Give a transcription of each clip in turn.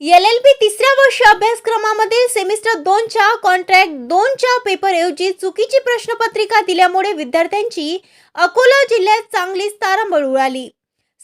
L L बी तिसऱ्या वर्ष अभ्यासक्रमामधील semester दोनच्या कॉन्ट्रॅक्ट दोनच्या पेपरऐवजी चुकीची प्रश्नपत्रिका दिल्यामुळे विद्यार्थ्यांची अकोला जिल्ह्यात चांगलीच तारांबळ उडाली.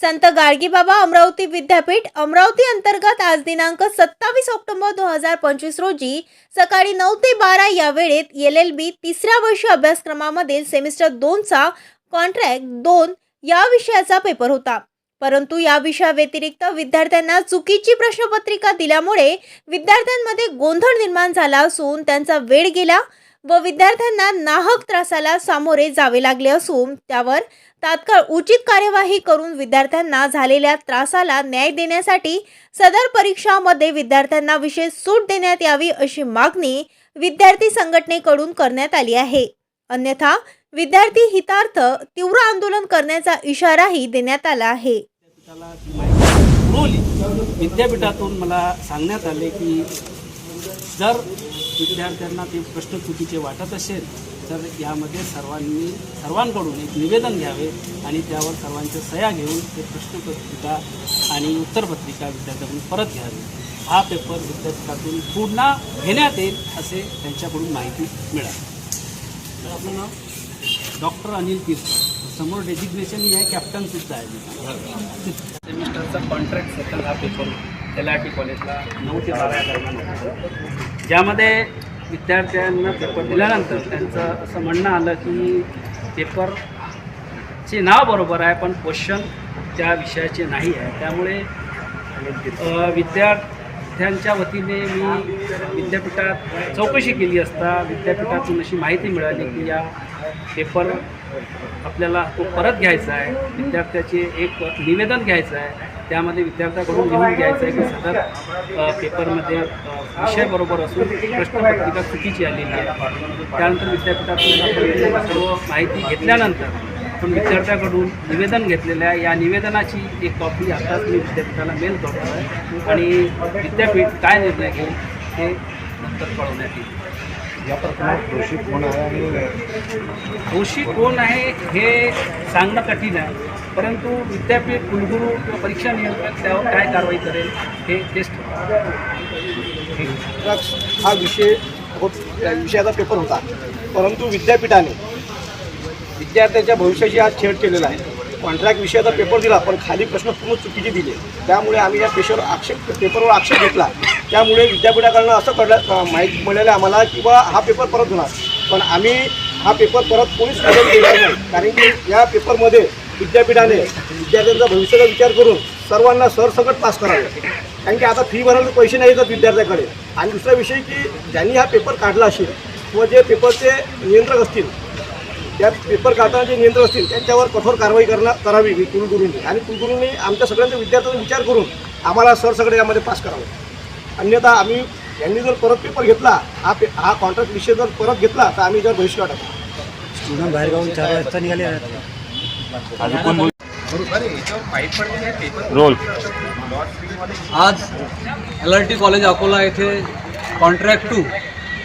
संत गाडगेबाबा अमरावती विद्यापीठ अमरावती अंतर्गत आज दिनांक सत्तावीस ऑक्टोबर दोन हजार पंचवीस रोजी सकाळी नऊ ते बारा या वेळेत एल एल बी तिसऱ्या वर्ष अभ्यासक्रमामधील सेमिस्टर दोनचा कॉन्ट्रॅक्ट दोन या विषयाचा पेपर होता. परंतु या विषयाव्यतिरिक्त विद्यार्थ्यांना चुकीची प्रश्नपत्रिका दिल्यामुळे विद्यार्थ्यांमध्ये गोंधळ निर्माण झाला असून त्यांचा वेळ गेला व विद्यार्थ्यांना नाहक त्रासाला सामोरे जावे लागले असून त्यावर तात्काळ उचित कार्यवाही करून विद्यार्थ्यांना झालेल्या त्रासाला न्याय देण्यासाठी सदर परीक्षामध्ये विद्यार्थ्यांना विशेष सूट देण्यात यावी अशी मागणी विद्यार्थी संघटनेकडून करण्यात आली आहे. अन्यथा विद्यार्थी हितार्थ तीव्र आंदोलन करण्याचा इशाराही देण्यात आला आहे. त्याला ती माहिती पुरवली. विद्यापीठातून मला सांगण्यात आले की जर विद्यार्थ्यांना ते प्रश्न चुकीचे वाटत असेल तर यामध्ये सर्वांनी सर्वांकडून एक निवेदन घ्यावे आणि त्यावर सर्वांच्या सह्या घेऊन ते प्रश्नपत्रिका आणि उत्तरपत्रिका विद्यार्थ्यांकडून परत घ्यावी. हा पेपर विद्यापीठातून पुन्हा घेण्यात येईल असे त्यांच्याकडून माहिती मिळाली. तर आपलं नाव? डॉक्टर अनिल तीर्थ समोर डेजिग्नेशन ही आहे कॅप्टन सुद्धा आहे. सेमिस्टरचा कॉन्ट्रॅक्ट सेटल हा पेपर एल आर टी कॉलेजला नऊ ते बारा दरम्यान होता ज्यामध्ये विद्यार्थ्यांना पेपर दिल्यानंतर त्यांचं असं म्हणणं आलं की पेपरचे नाव बरोबर आहे पण क्वेश्चन त्या विषयाचे नाही आहे. त्यामुळे विद्यार्थ्यांच्या वतीने मी विद्यापीठात चौकशी केली असता विद्यापीठातून अशी माहिती मिळाली की या पेपर आपल्याला तो परत घ्यायचा आहे. विद्यार्थ्याचे एक निवेदन घ्यायचं आहे. त्यामध्ये विद्यार्थ्याकडून लिहून घ्यायचं आहे की सदर पेपरमध्ये विषय बरोबर असून प्रश्नपत्रिका चुकीची आलेली आहे. त्यानंतर विद्यापीठातून सर्व माहिती घेतल्यानंतर आपण विद्यार्थ्याकडून निवेदन घेतलेलं आहे. या निवेदनाची एक कॉपी आताच मी विद्यापीठाला मेल करतो आहे आणि विद्यापीठ काय निर्णय घेईल हे नंतर कळवण्यात येईल. या प्रकरणात दोषी कोण आहे आणि दोषी कोण आहे हे सांगणं कठीण आहे. परंतु विद्यापीठ कुलगुरू किंवा परीक्षा नियंत्रक त्यावर काय कारवाई करेल हे. ड्रग्स हा विषय होत विषयाचा पेपर होता. परंतु विद्यापीठाने विद्यार्थ्यांच्या भविष्याशी आज छेड केलेला आहे. कॉन्ट्रॅक्ट विषयाचा पेपर दिला पण खाली प्रश्न पूर्ण चुकीचे दिले. त्यामुळे आम्ही या पेशवर आक्षेप पेपरवर आक्षेप घेतला. त्यामुळे विद्यापीठाकडनं असं कळलं माहिती मिळालं आम्हाला की बा हा पेपर परत होणार. पण आम्ही हा पेपर परत कोणीच बदल केलेला नाही. कारण की या पेपरमध्ये विद्यापीठाने विद्यार्थ्यांचा भविष्याचा विचार करून सर्वांना सरसकट पास करावे. कारण की आता फी भरायला पैसे नाही येतात विद्यार्थ्याकडे. आणि दुसरा विषय की ज्यांनी हा पेपर काढला असेल व जे पेपरचे नियंत्रक असतील त्या पेपर काढताना जे नियंत्रण असतील त्यांच्यावर कठोर कारवाई करणार करावी मी कुलगुरूंनी. आणि कुलगुरूंनी आमच्या सगळ्यांच्या विद्यार्थ्यांचा विचार करून आम्हाला सरसकट यामध्ये पास करावं. अन्यथा आम्ही यांनी जर परत पेपर घेतला हा पे हा कॉन्ट्रॅक्ट विषय जर परत घेतला तर आम्ही जर बहिष्कार टाकू. स्टुडंट बाहेर गावून चार वाजता निघाले. रोल. आज L R T college Akola येथे contract two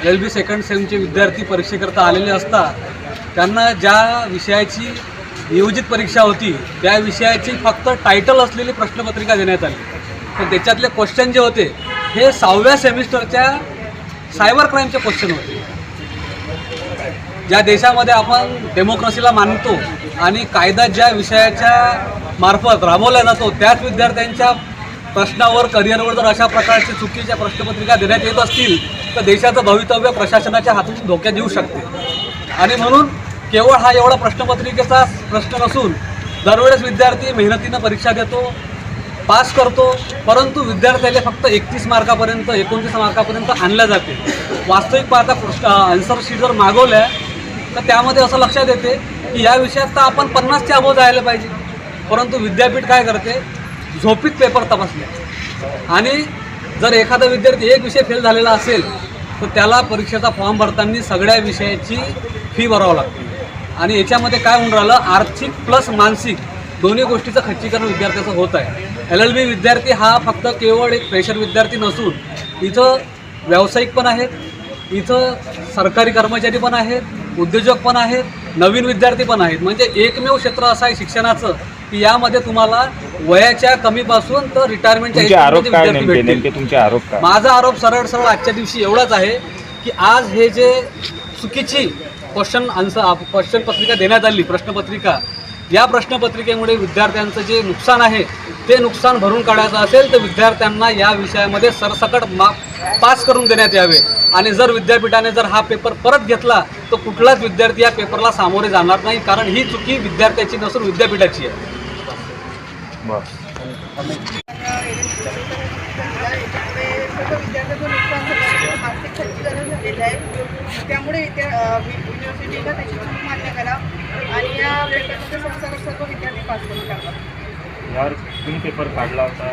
L B second सेमचे विद्यार्थी परीक्षेकरता आलेले असता त्यांना ज्या विषयाची नियोजित परीक्षा होती त्या विषयाची फक्त टायटल असलेली प्रश्नपत्रिका देण्यात आली. पण त्याच्यातले क्वेश्चन जे होते हे सहाव्या सेमिस्टरच्या सायबर क्राईमचे क्वेश्चन होते. ज्या देशामध्ये आपण डेमोक्रेसीला मानतो आणि कायदा ज्या विषयाच्या मार्फत राबवला जातो त्याच विद्यार्थ्यांच्या प्रश्नावर करिअरवर जर अशा प्रकारच्या चुकीच्या प्रश्नपत्रिका देण्यात येत असतील तर देशाचं भवितव्य प्रशासनाच्या हातून धोक्यात येऊ शकते. आणि म्हणून केवळ हा एवढा प्रश्नपत्रिकेचा प्रश्न नसून दरवेळेस विद्यार्थी मेहनतीनं परीक्षा देतो पास करतो परंतु विद्यार्थ्याला फक्त एकतीस मार्कापर्यंत एकोणतीस मार्कापर्यंत आणल्या जाते. वास्तविक पाहता प्रश्न आन्सर शीट जर मागवल्या तर त्यामध्ये असं लक्षात येते की या विषयात तर आपण पन्नासच्या अबोव जायला पाहिजे. परंतु विद्यापीठ काय करते? झोपीत पेपर तपासले आणि जर एखादा विद्यार्थी एक विषय फेल झालेला असेल तर त्याला परीक्षेचा फॉर्म भरताना सगळ्या विषयाची फी भरावं लागते. आणि याच्यामध्ये काय होऊन राहिलं? आर्थिक प्लस मानसिक दोन्ही गोष्टीचं खच्चीकरण विद्यार्थ्याचं होत आहे. एल एल बी विद्यार्थी हा फक्त केवळ एक फ्रेशर विद्यार्थी नसून इथं व्यावसायिक पण आहेत इथं सरकारी कर्मचारी पण आहेत उद्योजक पण आहेत नवीन विद्यार्थी पण आहेत. म्हणजे एकमेव क्षेत्र असं आहे शिक्षणाचं की यामध्ये तुम्हाला वयाच्या कमीपासून तर रिटायरमेंटच्या विद्यार्थी भेटतील. माझा आरोप सरळ सरळ आजच्या दिवशी एवढाच आहे की आज हे जे चुकीची क्वेश्चन आन्सर क्वेश्चन पत्रिका देण्यात आली प्रश्नपत्रिका. या प्रश्नपत्रिकेमुळे विद्यार्थ्यांचं जे नुकसान आहे ते नुकसान भरून काढायचं असेल तर विद्यार्थ्यांना या विषयामध्ये सरसकट मा पास करून देण्यात यावे. आणि जर विद्यापीठाने जर हा पेपर परत घेतला तर कुठलाच विद्यार्थी या पेपरला सामोरे जाणार नाही कारण ही चुकी विद्यार्थ्याची नसून विद्यापीठाची आहे. विद्यार्थ्यांचं नुकसान झालं मानसिक खच्चीकरण झालेलं आहे त्यामुळे युनिव्हर्सिटीला त्याची चूक मान्य करा आणि या पेपरमध्ये संसार सर्व विद्यार्थी पास करून टाका. यावर कुणी पेपर काढला होता?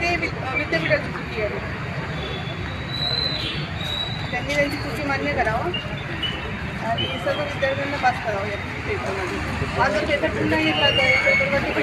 ते विद्यापीठाची चुकी आहे. त्यांनी त्यांची चुकी मान्य करावं आणि सर्व विद्यार्थ्यांना पास करावं या पेपरमध्ये आज जर पेपर पुन्हा घेतला पेपरवरती.